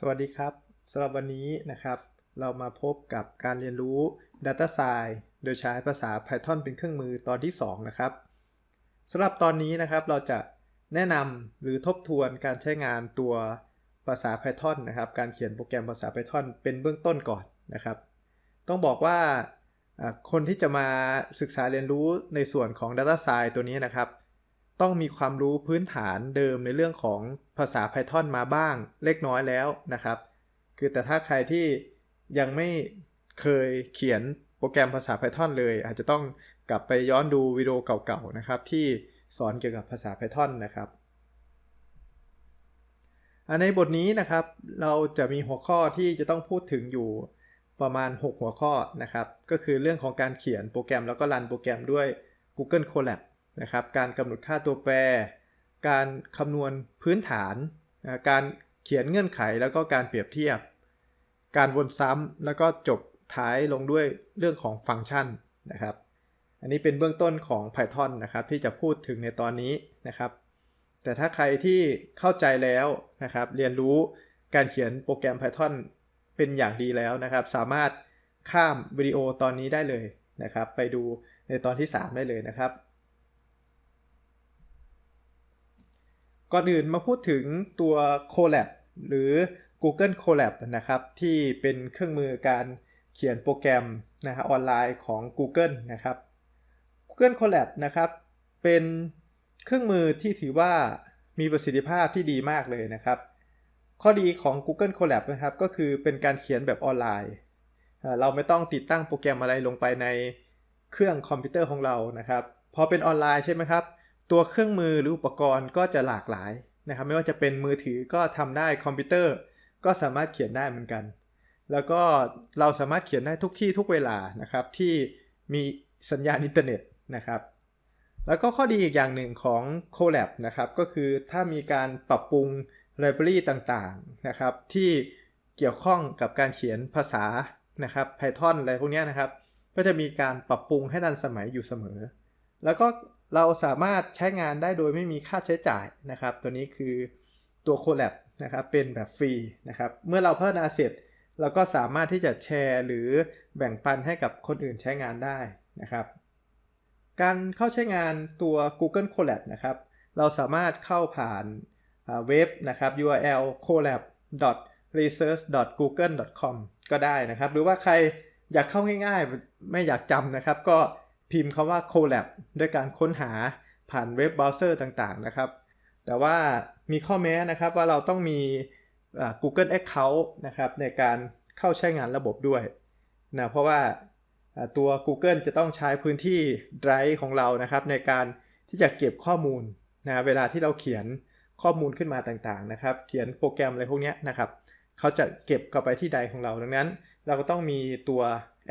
สวัสดีครับสำหรับวันนี้นะครับ เรามาพบกับการเรียนรู้ Data Science โดยใช้ภาษา Python เป็นเครื่องมือตอนที่ 2 นะครับสำหรับตอนนี้นะครับเราจะแนะนำหรือทบทวนการใช้งานตัวภาษา Python นะครับ การเขียนโปรแกรมภาษา Python เป็นเบื้องต้นก่อนนะครับ ต้องบอกว่าคนที่จะมาศึกษาเรียนรู้ในส่วนของ Data Science ตัวนี้นะครับ ต้องมีความรู้พื้นฐานเดิมในเรื่องของภาษา Python มาบ้างเล็กน้อยแล้วนะครับ คือแต่ถ้าใครที่ยังไม่เคยเขียนโปรแกรมภาษา Python เลย อาจจะต้องกลับไปย้อนดูวิดีโอเก่าๆนะครับ ที่สอนเกี่ยวกับภาษา Python นะครับในบทนี้นะครับเราจะมีหัวข้อที่จะต้องพูดถึงอยู่ประมาณ 6 หัวข้อนะครับ ก็คือเรื่องของการเขียนโปรแกรมแล้วก็รันโปรแกรมด้วย Google Colab นะครับ การกำหนดค่าตัวแปร การคำนวณพื้นฐานนะการเขียนเงื่อนไขแล้วก็การเปรียบเทียบ การวนซ้ำแล้วก็จบท้ายลงด้วยเรื่องของฟังก์ชันนะครับ อันนี้เป็นเบื้องต้นของ Python นะครับที่จะพูดถึงในตอนนี้นะครับ แต่ถ้าใครที่เข้าใจแล้วนะครับ เรียนรู้การเขียนโปรแกรม Python เป็นอย่างดีแล้วนะครับ สามารถข้ามวิดีโอตอนนี้ได้เลยนะครับ ไปดูในตอนที่ 3 ได้เลยนะครับ ก่อนอื่นมาพูดถึงตัว Colab หรือ Google Colab นะครับที่เป็นเครื่องมือการเขียนโปรแกรมนะฮะออนไลน์ของ Google นะครับ Google Colab นะครับเป็นเครื่องมือที่ถือว่ามีประสิทธิภาพที่ดีมากเลยนะครับ ข้อดีของ Google Colab นะครับก็คือเป็นการเขียนแบบออนไลน์เอ่อเราไม่ต้องติดตั้งโปรแกรมอะไรลงไปในเครื่องคอมพิวเตอร์ของเรานะครับพอเป็นออนไลน์ใช่ไหมครับ ตัวเครื่องมือหรืออุปกรณ์ก็จะหลากหลายนะครับ ไม่ว่าจะเป็นมือถือก็ทำได้คอมพิวเตอร์ ก็สามารถเขียนได้เหมือนกัน แล้วก็เราสามารถเขียนได้ทุกที่ทุกเวลานะครับ ที่มีสัญญาณอินเทอร์เน็ตนะครับแล้วก็ข้อดีอีกอย่างหนึ่งของ Colab นะครับก็คือถ้ามีการปรับปรุง library ต่างๆนะครับ ที่เกี่ยวข้องกับการเขียนภาษานะครับ Python อะไรพวกนี้นะครับ ก็จะมีการปรับปรุงให้ทันสมัยอยู่เสมอ แล้วก็ เราสามารถใช้งานได้โดยไม่มีค่าใช้จ่ายนะครับ ตัวนี้คือตัว Colab นะครับเป็นแบบฟรีนะครับ เมื่อเราพัฒนาเสร็จเราก็สามารถที่จะแชร์หรือแบ่งปันให้กับคนอื่นใช้งานได้นะครับ การเข้าใช้งานตัว Google Colab นะครับ เราสามารถเข้าผ่านเว็บนะครับ URL colab.research.google.com ก็ได้นะครับ หรือว่าใครอยากเข้าง่ายๆ ไม่อยากจำนะครับก็ พิมพ์คำว่า Colab ด้วยการค้นหาผ่านเว็บเบราว์เซอร์ต่างๆนะครับ แต่ว่ามีข้อแม้นะครับว่าเราต้องมี Google Account นะครับในการเข้าใช้งานระบบด้วยนะเพราะว่าตัว Google จะต้องใช้พื้นที่ Drive ของเรานะครับ ในการที่จะเก็บข้อมูลนะเวลาที่เราเขียนข้อมูลขึ้นมาต่างๆนะครับ เขียนโปรแกรมอะไรพวกนี้นะครับเขาจะเก็บเข้าไปที่ใดของเราดังนั้น เราก็ต้องมีตัว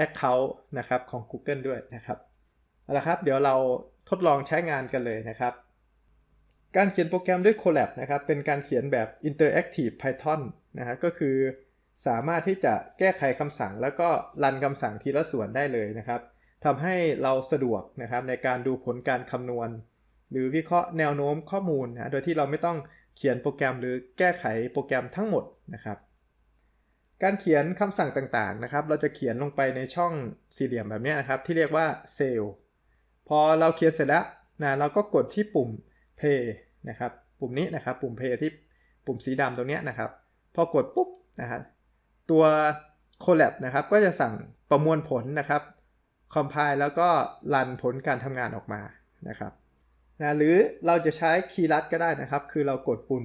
Account นะครับของ Google ด้วยนะครับ เอาละครับเดี๋ยวเราทดลองใช้งานกันเลยนะครับ การเขียนโปรแกรมด้วย Colab นะครับเป็นการเขียนแบบ Interactive Python นะฮะก็คือสามารถที่จะแก้ไขคำสั่ง แล้วก็รันคำสั่งทีละส่วนได้เลยนะครับทำให้เราสะดวกนะครับในการดูผลการคำนวณ หรือวิเคราะห์แนวโน้มข้อมูลนะโดยที่เราไม่ต้องเขียนโปรแกรมหรือแก้ไขโปรแกรมทั้งหมดนะครับการเขียนคำสั่งต่างๆนะครับ เราจะเขียนลงไปในช่องสี่เหลี่ยมแบบนี้นะครับ ที่เรียกว่าเซลล์ พอเราเขียนเสร็จแล้วนะเราก็กดที่ปุ่ม play นะครับปุ่มนี้นะครับปุ่ม play ที่ปุ่มสีดำตรงนี้นะครับ พอกดปุ๊บนะครับตัว collab นะครับก็จะสั่งประมวลผลนะครับ compile แล้วก็รันผลการทำงานออกมานะครับนะหรือเราจะใช้คีย์ลัดก็ได้นะครับ คือเรากดปุ่ม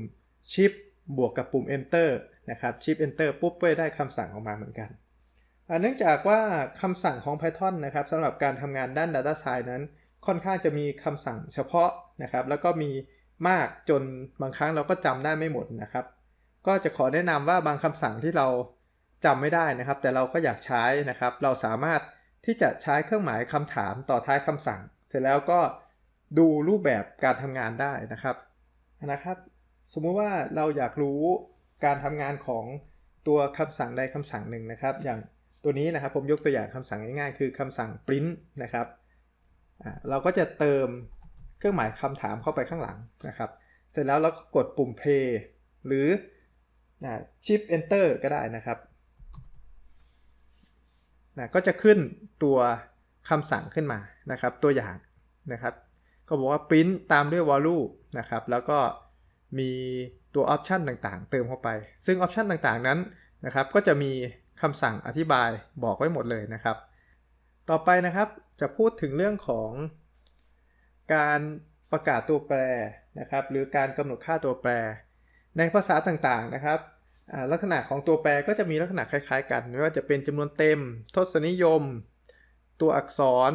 shift บวกกับปุ่ม enter นะครับ shift enter ปุ๊บก็ได้คำสั่งออกมาเหมือนกัน เนื่องจากว่าคำสั่งของ Python นะครับสำหรับการทำงานด้าน Data Science นั้น ค่อนข้างจะมีคำสั่งเฉพาะนะครับ แล้วก็มีมากจนบางครั้งเราก็จำได้ไม่หมดนะครับ ก็จะขอแนะนำว่าบางคำสั่งที่เราจำไม่ได้นะครับ แต่เราก็อยากใช้นะครับ เราสามารถที่จะใช้เครื่องหมายคำถามต่อท้ายคำสั่ง เสร็จแล้วก็ดูรูปแบบการทำงานได้นะครับนะครับ สมมุติว่าเราอยากรู้การทำงานของตัวคำสั่งใดคำสั่งหนึ่งนะครับ อย่าง ตัวนี้นะครับผมยกตัวอย่างคำสั่งง่ายๆ คือคำสั่ง print นะครับเราก็จะเติมเครื่องหมายคำถามเข้าไปข้างหลังนะครับ เสร็จแล้วเราก็กดปุ่ม play หรือชิป enter ก็ได้นะครับนะก็จะขึ้นตัวคำสั่งขึ้นมานะครับ ตัวอย่างนะครับ ก็บอกว่า print ตามด้วย value นะครับ แล้วก็มีตัวออปชันต่างๆ เติมเข้าไป ซึ่งออปชันต่างๆนั้นนะครับ ก็จะมี คำสั่งอธิบายบอกไว้หมดเลยนะครับ ต่อไปนะครับจะพูดถึงเรื่องของการประกาศตัวแปรนะครับ หรือการกำหนดค่าตัวแปร ในภาษาต่างๆนะครับลักษณะของตัวแปรก็จะมีลักษณะคล้ายๆ กันไม่ว่าจะเป็นจำนวนเต็ม ทศนิยม ตัวอักษร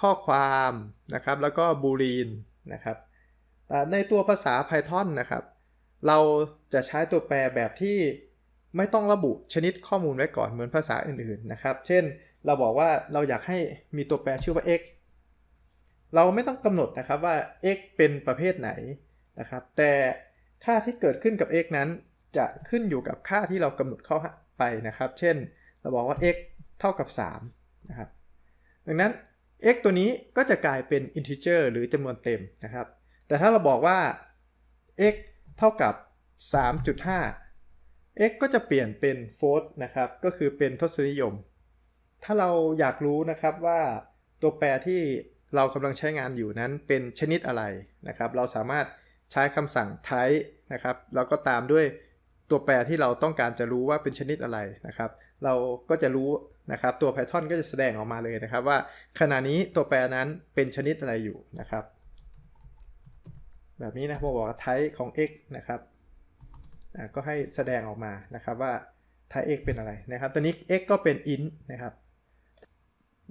ข้อความนะครับ แล้วก็บูลีนนะครับในตัวภาษา Python นะครับ เราจะใช้ตัวแปรแบบที่ ไม่ต้องระบุชนิดข้อมูลไว้ก่อนเหมือนภาษาอื่นๆนะครับ เช่น เราบอกว่าเราอยากให้มีตัวแปรชื่อว่า x เราไม่ต้องกำหนดนะครับว่า x เป็นประเภทไหนนะครับ แต่ค่าที่เกิดขึ้นกับ x นั้น จะขึ้นอยู่กับค่าที่เรากำหนดเข้าไปนะครับ เช่น เราบอกว่า x เท่ากับ3นะครับ ดังนั้น x ตัวนี้ก็จะกลายเป็น integer หรือจำนวนเต็มนะครับ แต่ถ้าเราบอกว่า x เท่ากับ 3.5 x ก็จะเปลี่ยนเป็น float นะครับ ก็คือเป็นทศนิยม ถ้าเราอยากรู้นะครับว่าตัวแปรที่เรากำลังใช้งานอยู่นั้นเป็นชนิดอะไรนะครับ เราสามารถใช้คำสั่ง type นะครับ แล้วก็ตามด้วยตัวแปรที่เราต้องการจะรู้ว่าเป็นชนิดอะไรนะครับ เราก็จะรู้นะครับ ตัว Python ก็จะแสดงออกมาเลยนะครับ ว่าขณะนี้ตัวแปรนั้นเป็นชนิดอะไรอยู่นะครับ แบบนี้นะผมบอกว่า type ของ x นะครับ ก็ให้แสดงออกมานะครับว่า type x เป็นอะไรนะครับตัวนี้ x ก็เป็น int นะครับ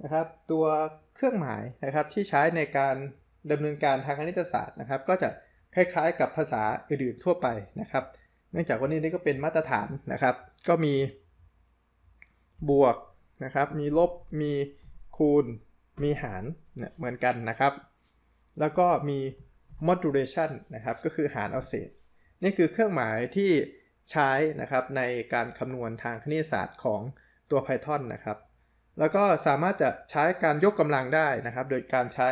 นะครับ ตัวเครื่องหมายนะครับที่ใช้ในการดำเนินการทางคณิตศาสตร์นะครับ ก็จะคล้ายๆ กับภาษาอื่นๆทั่วไปนะครับ เนื่องจากว่านี่นี่ก็เป็นมาตรฐานนะครับ ก็มีบวกนะครับ มีลบมีคูณ มีหารเนี่ยเหมือนกันนะครับ แล้วก็มี modulation นะครับ ก็คือหารเอาเศษ นี่คือเครื่องหมายที่ใช้นะครับในการคำนวณทางคณิตศาสตร์ของตัว Python นะครับ แล้วก็สามารถจะใช้การยกกำลังได้นะครับ โดยการใช้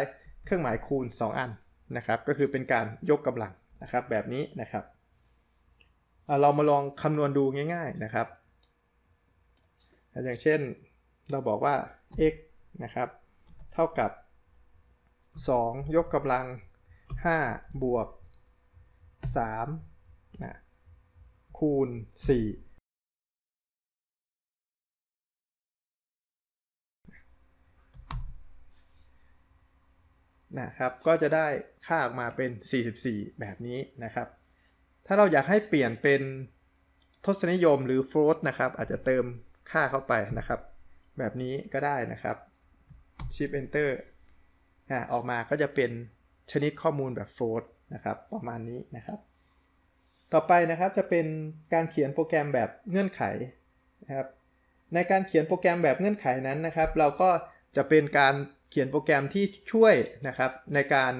เครื่องหมายคูณ 2 อันนะครับ ก็คือเป็นการยกกำลังนะครับแบบนี้นะครับ เรามาลองคำนวณดูง่ายๆนะครับ อย่างเช่นเราบอกว่า x นะครับ เท่ากับ 2 ยกกำลัง 5 บวก 3 นะคูณ 4 นะครับ ก็จะได้ค่าออกมาเป็น 44 แบบนี้นะครับ ถ้าเราอยากให้เปลี่ยนเป็นทศนิยมหรือ float นะครับ อาจจะเติมค่าเข้าไปนะครับ แบบนี้ก็ได้นะครับ shift enter อ่าออกมาก็จะเป็นชนิดข้อมูลแบบ float นะครับ ประมาณนี้นะครับ ต่อไปนะครับจะเป็นการเขียนโปรแกรมแบบเงื่อนไขนะครับในการเขียนโปรแกรมแบบเงื่อนไขนั้นนะครับ เราก็จะเป็นการเขียนโปรแกรมที่ช่วยนะครับ ในการ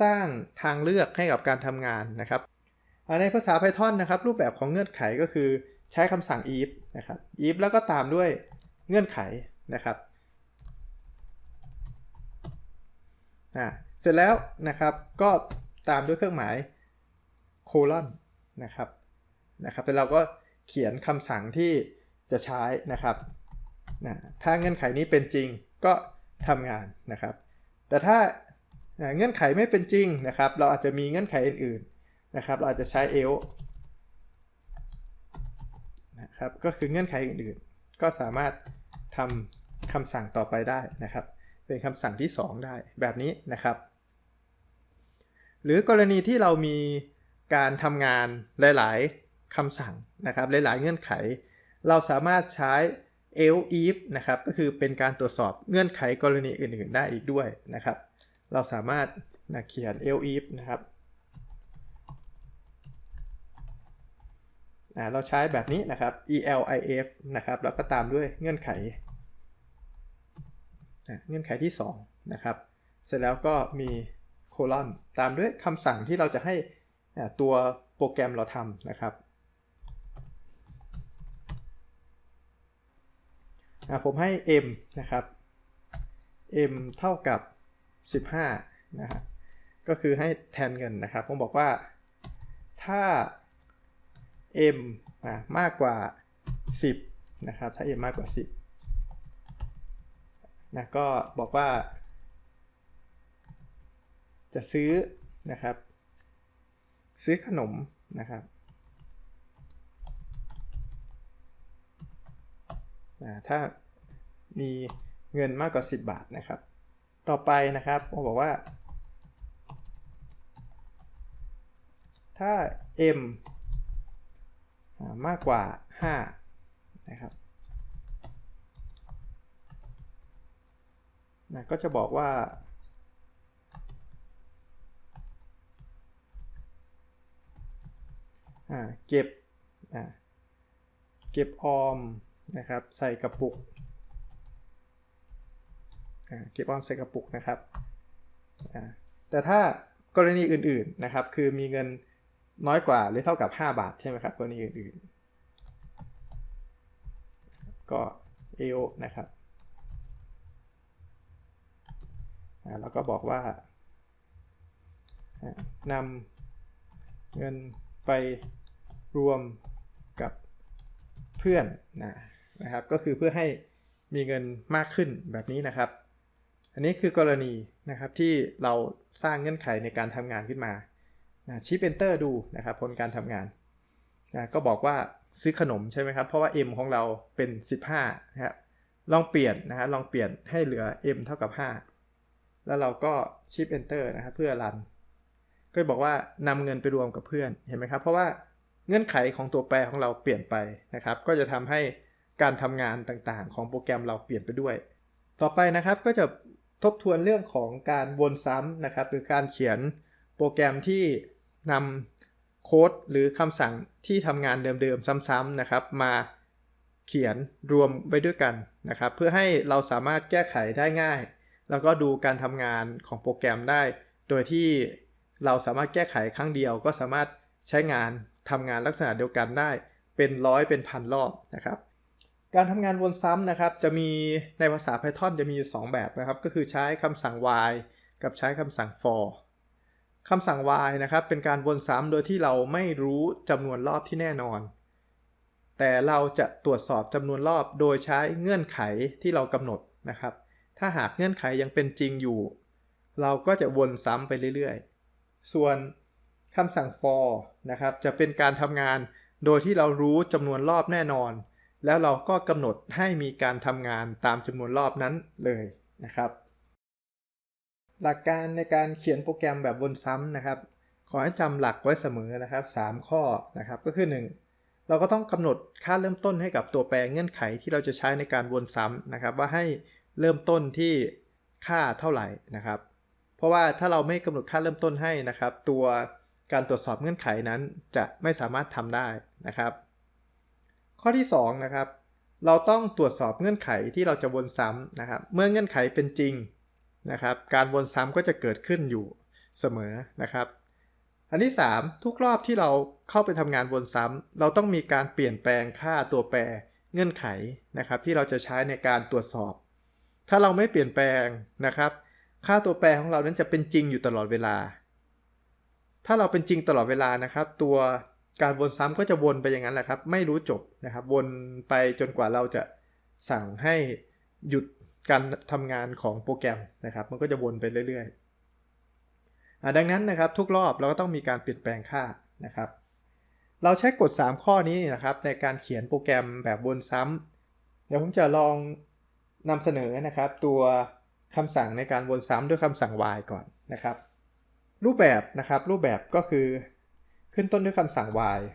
สร้างทางเลือกให้กับการทำงานนะครับในภาษา Python นะครับ รูปแบบของเงื่อนไขก็คือใช้คำสั่ง if นะครับ if แล้วก็ตามด้วยเงื่อนไขนะครับเสร็จแล้วนะครับก็ตามด้วยเครื่องหมาย colon นะครับนะครับแล้วเราก็เขียนคำสั่งที่จะใช้นะครับนะถ้าเงื่อนไขนี้เป็นจริงก็ทำงานนะครับ แต่ถ้าเงื่อนไขไม่เป็นจริงนะครับ เราอาจจะมีเงื่อนไขอื่นๆนะครับ เราอาจจะใช้ else นะครับก็คือเงื่อนไขอื่นๆ ก็สามารถทำคำสั่งต่อไปได้นะครับ เป็นคำสั่งที่ 2 ได้แบบนี้นะครับ หรือกรณีที่เรามี การทำงานหลาย ๆคำสั่งนะครับหลาย ๆ เงื่อนไข เราสามารถใช้ else if นะครับก็คือเป็นการตรวจสอบเงื่อนไขกรณีอื่น ๆ ได้อีกด้วยนะครับ เราสามารถนะเขียน else if นะครับเราใช้แบบนี้นะครับ elif นะครับแล้วก็ตามด้วยเงื่อนไข เงื่อนไขที่ 2 นะครับ เสร็จแล้วก็มีโคลอนตามด้วยคำสั่งที่เราจะให้ ตัวโปรแกรมเราทำนะครับผมให้ m นะครับ m เท่ากับ 15นะฮะก็คือให้แทนเงินนะครับ ผมบอกว่าถ้า m มากกว่า 10นะครับ ถ้า m มากกว่า 10นะก็บอกว่า จะซื้อนะครับ ซื้อขนมนะครับถ้ามีเงินมากกว่า 10 บาทนะครับ ต่อไปนะครับผมบอกว่า ถ้า m มากกว่า 5 นะครับนะก็จะบอกว่า อ่า เก็บเก็บออมนะครับ ใส่กระปุกเก็บออมใส่กระปุกนะครับแต่ถ้ากรณีอื่นๆนะครับคือมีเงินน้อยกว่าหรือเท่ากับ 5 บาทใช่ไหมครับกรณีอื่นๆ ก็ AO นะครับแล้วก็บอกว่านำเงินไป รวมกับเพื่อนนะนะครับ ก็คือเพื่อให้มีเงินมากขึ้นแบบนี้นะครับ อันนี้คือกรณีนะครับที่เราสร้างเงื่อนไขในการทำงานขึ้นมานะชิป enter ดูนะครับผลการทำงานนะก็บอกว่าซื้อขนมใช่ไหมครับ เพราะว่า m ของเราเป็น 15นะครับลองเปลี่ยนนะฮะลองเปลี่ยนให้เหลือ m เท่ากับ 5 แล้วเราก็ชิป enter นะครับเพื่อรัน ก็บอกว่านำเงินไปรวมกับเพื่อนเห็นไหมครับ เพราะว่า เงื่อนไขของตัวแปรของเราเปลี่ยนไปนะครับ ก็จะทำให้การทำงานต่างๆ ของโปรแกรมเราเปลี่ยนไปด้วย ต่อไปนะครับก็จะทบทวนเรื่องของการวนซ้ำนะครับ หรือการเขียนโปรแกรมที่นำโค้ดหรือคำสั่งที่ทำงานเดิมๆซ้ำๆนะครับ มาเขียนรวมไว้ด้วยกันนะครับ เพื่อให้เราสามารถแก้ไขได้ง่าย แล้วก็ดูการทำงานของโปรแกรมได้ โดยที่เราสามารถแก้ไขครั้งเดียวก็สามารถใช้งาน ทำงานลักษณะเดียวกันได้เป็นร้อยเป็นพันรอบนะครับ การทำงานวนซ้ำนะครับ จะมีในภาษา Python จะมีอยู่ 2 แบบนะครับ ก็คือใช้คำสั่ง while กับใช้คำสั่ง for คำสั่ง while นะครับ เป็นการวนซ้ำโดยที่เราไม่รู้จำนวนรอบที่แน่นอน แต่เราจะตรวจสอบจำนวนรอบโดยใช้เงื่อนไขที่เรากำหนดนะครับ ถ้าหากเงื่อนไขยังเป็นจริงอยู่ เราก็จะวนซ้ำไปเรื่อยๆ ส่วนคำสั่ง for นะครับ จะเป็นการทำงานโดยที่เรารู้จำนวนรอบแน่นอน แล้วเราก็กำหนดให้มีการทำงานตามจำนวนรอบนั้นเลยนะครับ หลักการในการเขียนโปรแกรมแบบวนซ้ำนะครับ ขอให้จำหลักไว้เสมอนะครับ 3 ข้อนะครับก็คือ 1 เราก็ต้องกำหนดค่าเริ่มต้นให้กับตัวแปรเงื่อนไขที่เราจะใช้ในการวนซ้ำนะครับ ว่าให้เริ่มต้นที่ค่าเท่าไหร่นะครับ เพราะว่าถ้าเราไม่กำหนดค่าเริ่มต้นให้นะครับ ตัว การตรวจสอบเงื่อนไขนั้นจะไม่สามารถทำได้นะครับ ข้อที่2นะครับเราต้องตรวจสอบเงื่อนไขที่เราจะวนซ้ำนะครับ เมื่อเงื่อนไขเป็นจริงนะครับ การวนซ้ำก็จะเกิดขึ้นอยู่เสมอนะครับ อันที่ 3 ทุกรอบที่เราเข้าไปทำงานวนซ้ำเราต้องมีการเปลี่ยนแปลงค่าตัวแปรเงื่อนไขนะครับ ที่เราจะใช้ในการตรวจสอบ ถ้าเราไม่เปลี่ยนแปลงนะครับ ค่าตัวแปรของเรานั้นจะเป็นจริงอยู่ตลอดเวลา ถ้าเราเป็นจริงตลอดเวลานะครับ ตัวการวนซ้ำก็จะวนไปอย่างนั้นแหละครับ ไม่รู้จบนะครับ วนไปจนกว่าเราจะสั่งให้หยุดการทำงานของโปรแกรมนะครับ มันก็จะวนไปเรื่อยๆดังนั้นนะครับทุกรอบเราก็ต้องมีการเปลี่ยนแปลงค่านะครับ เราใช้กฎ 3 ข้อนี้นะครับในการเขียนโปรแกรมแบบวนซ้ำเดี๋ยวผมจะลองนำเสนอนะครับ ตัวคำสั่งในการวนซ้ำด้วยคำสั่ง while ก่อนนะครับ รูปแบบนะครับ รูปแบบก็คือขึ้นต้นด้วยคำสั่ง while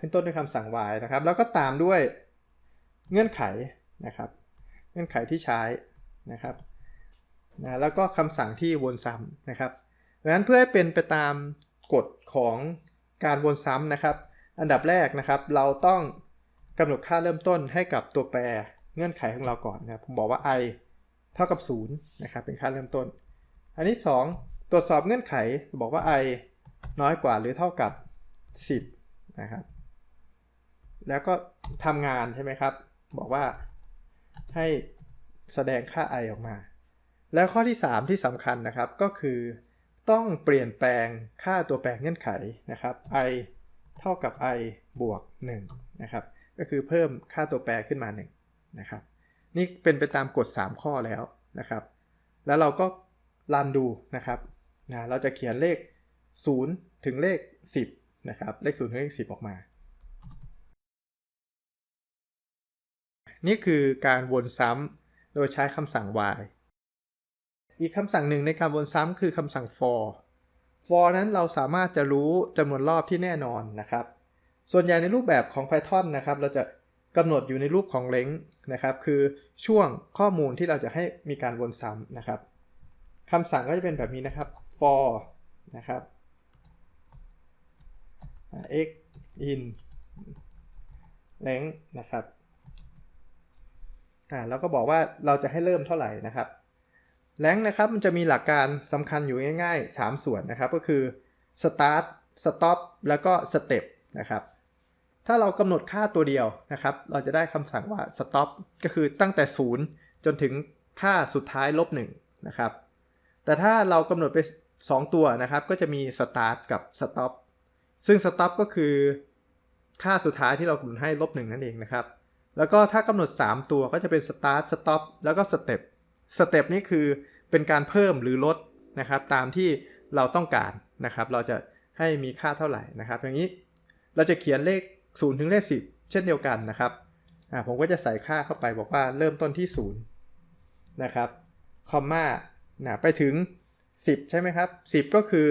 ขึ้นต้นด้วยคำสั่ง while นะครับ แล้วก็ตามด้วยเงื่อนไขนะครับ เงื่อนไขที่ใช้นะครับนะแล้วก็คำสั่งที่วนซ้ำนะครับดังนั้นเพื่อให้เป็นไปตามกฎของการวนซ้ำนะครับ อันดับแรกนะครับ เราต้องกำหนดค่าเริ่มต้นให้กับตัวแปรเงื่อนไขของเราก่อนนะครับผมบอกว่า i เท่ากับ0นะครับเป็นค่าเริ่มต้น อันที่ 2 ตรวจสอบเงื่อนไขบอกว่า i น้อยกว่าหรือเท่ากับ 10 นะครับ แล้วก็ทำงานใช่ไหมครับ บอกว่าให้แสดงค่า i ออกมา แล้วข้อที่ 3 ที่สำคัญนะครับก็คือต้องเปลี่ยนแปลงค่าตัวแปรเงื่อนไขนะครับ i เท่ากับ i บวก1นะครับ ก็คือเพิ่มค่าตัวแปรขึ้นมา1นะครับ นี่เป็นไปตามกฎ 3 ข้อแล้วนะครับ แล้วเราก็ รันดูนะครับนะเราจะเขียนเลข 0 ถึงเลข 10นะครับเลข 0 ถึงเลข 10 ออกมา นี่คือการวนซ้ำโดยใช้คำสั่ง while อีกคำสั่งหนึ่งในการวนซ้ำคือคำสั่ง for for นั้นเราสามารถจะรู้จำนวนรอบที่แน่นอนนะครับ ส่วนใหญ่ในรูปแบบของ Python นะครับ เราจะกำหนดอยู่ในรูปของ length นะครับ คือช่วงข้อมูลที่เราจะให้มีการวนซ้ำนะครับ คำสั่งก็จะเป็นแบบนี้นะครับ for นะครับ x in length นะครับอ่าแล้วก็บอกว่าเราจะให้เริ่มเท่าไหร่นะครับแรงนะครับมันจะมีหลักการสำคัญอยู่ง่ายๆ 3 ส่วนนะครับ ก็คือ start stop แล้วก็ step นะครับถ้าเรากำหนดค่าตัวเดียวนะครับ เราจะได้คำสั่งว่า stop ก็คือตั้งแต่ 0 จนถึงค่าสุดท้ายลบ1นะครับ แต่ถ้าเรากำหนดไป 2 ตัวนะครับ ก็จะมี start กับ stop ซึ่ง stop ก็คือค่าสุดท้ายที่เรากำหนดให้ลบ1นั่นเองนะครับ แล้วก็ถ้ากำหนด 3 ตัวก็จะเป็น start stop แล้วก็ step สเต็ปนี้คือเป็นการเพิ่มหรือลดนะครับ ตามที่เราต้องการนะครับ เราจะให้มีค่าเท่าไหร่นะครับ อย่างนี้เราจะเขียนเลข 0 ถึงเลข 10 เช่นเดียวกันนะครับผมก็จะใส่ค่าเข้าไปบอกว่าเริ่มต้นที่ 0 นะครับ คอมมา นะไปถึง 10 ใช่ไหมครับ 10 ก็คือ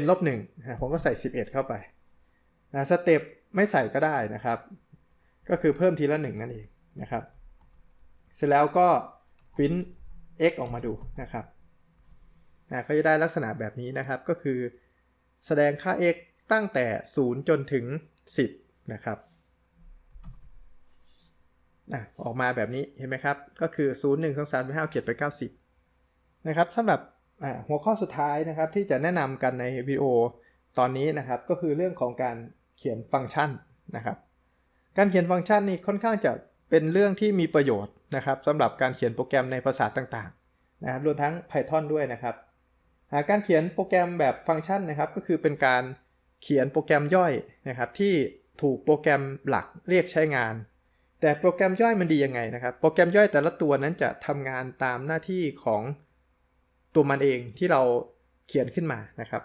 n ลบ1นะผมก็ใส่ 11 เข้าไปนะสเต็ปไม่ใส่ก็ได้นะครับ ก็คือเพิ่มทีละ 1 นั่นเองนะครับ เสร็จแล้วก็พิมพ์ x ออกมาดูนะครับนะก็จะได้ลักษณะแบบนี้นะครับ ก็คือ แสดงค่า x ตั้งแต่ 0 จนถึง 10 นะครับออกมาแบบนี้เห็นไหมครับ ก็คือ 0 1 2 3 4 5เกียรไป90 นะครับสำหรับหัวข้อสุดท้ายนะครับที่จะแนะนำกันในวิดีโอตอนนี้นะครับก็คือเรื่องของการเขียนฟังก์ชันนะครับ การเขียนฟังก์ชันนี่ค่อนข้างจะเป็นเรื่องที่มีประโยชน์นะครับสำหรับการเขียนโปรแกรมในภาษาต่างๆนะครับรวมทั้ง Python ด้วยนะครับการเขียนโปรแกรมแบบฟังก์ชันนะครับ ก็คือเป็นการเขียนโปรแกรมย่อยนะครับ ที่ถูกโปรแกรมหลักเรียกใช้งาน แต่โปรแกรมย่อยมันดียังไงนะครับ โปรแกรมย่อยแต่ละตัวนั้นจะทำงานตามหน้าที่ของ ตัวมันเองที่เราเขียนขึ้นมานะครับ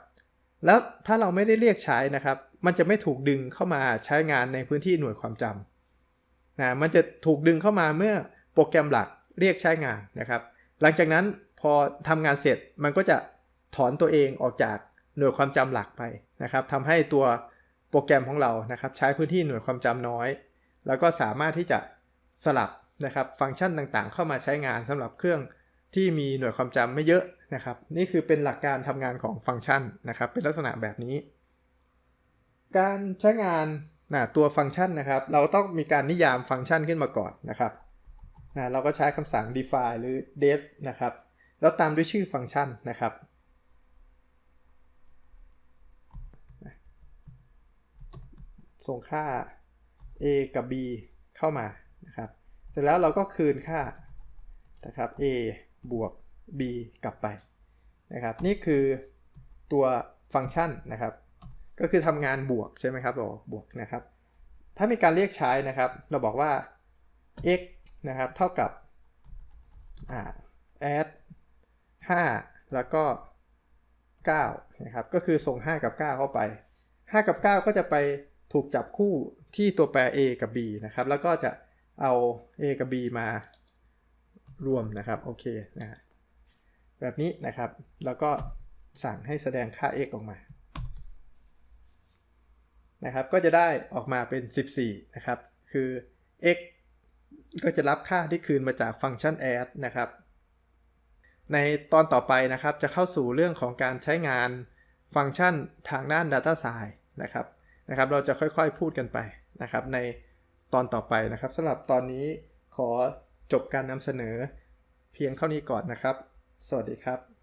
แล้วถ้าเราไม่ได้เรียกใช้นะครับ มันจะไม่ถูกดึงเข้ามาใช้งานในพื้นที่หน่วยความจำนะมันจะถูกดึงเข้ามาเมื่อโปรแกรมหลักเรียกใช้งานนะครับ หลังจากนั้นพอทำงานเสร็จมันก็จะถอนตัวเองออกจากหน่วยความจำหลักไปนะครับทำให้ตัวโปรแกรมของเรานะครับใช้พื้นที่หน่วยความจำน้อย แล้วก็สามารถที่จะสลับนะครับฟังก์ชันต่างๆ เข้ามาใช้งานสำหรับเครื่องที่มีหน่วยความจำไม่เยอะ นะครับ นี่คือเป็นหลักการทำงานของฟังก์ชันนะครับ เป็นลักษณะแบบนี้ การใช้งานนะตัวฟังก์ชันนะครับ เราต้องมีการนิยามฟังก์ชันขึ้นมาก่อนนะครับนะเราก็ใช้คำสั่ง define หรือ def นะครับ แล้วตามด้วยชื่อฟังก์ชันนะครับส่งค่า a กับ b เข้ามานะครับ เสร็จแล้วเราก็คืนค่านะครับ a บวก b กลับไปนะครับ นี่คือตัวฟังก์ชันนะครับ ก็คือทำงานบวกใช่ไหมครับเราบวกนะครับ ถ้ามีการเรียกใช้นะครับ เราบอกว่า x นะครับเท่ากับ add 5 แล้วก็ 9 นะครับ ก็คือส่ง 5 กับ 9 เข้าไป 5 กับ 9 ก็จะไปถูกจับคู่ที่ตัวแปร a กับ b นะครับ แล้วก็จะเอา a กับ b มารวมนะครับ โอเคนะ แบบนี้นะครับ แล้วก็สั่งให้แสดงค่า x ออกมา นะครับ ก็จะได้ออกมาเป็น 14 นะครับ คือ x ก็จะรับค่าที่คืนมาจากฟังก์ชัน add นะครับ ในตอนต่อไปนะครับ จะเข้าสู่เรื่องของการใช้งานฟังก์ชันทางด้าน Data Science นะครับ นะครับ เราจะค่อยๆพูดกันไปนะครับ ในตอนต่อไปนะครับสำหรับตอนนี้ขอจบการนำเสนอเพียงเท่านี้ก่อนนะครับ สวัสดีครับ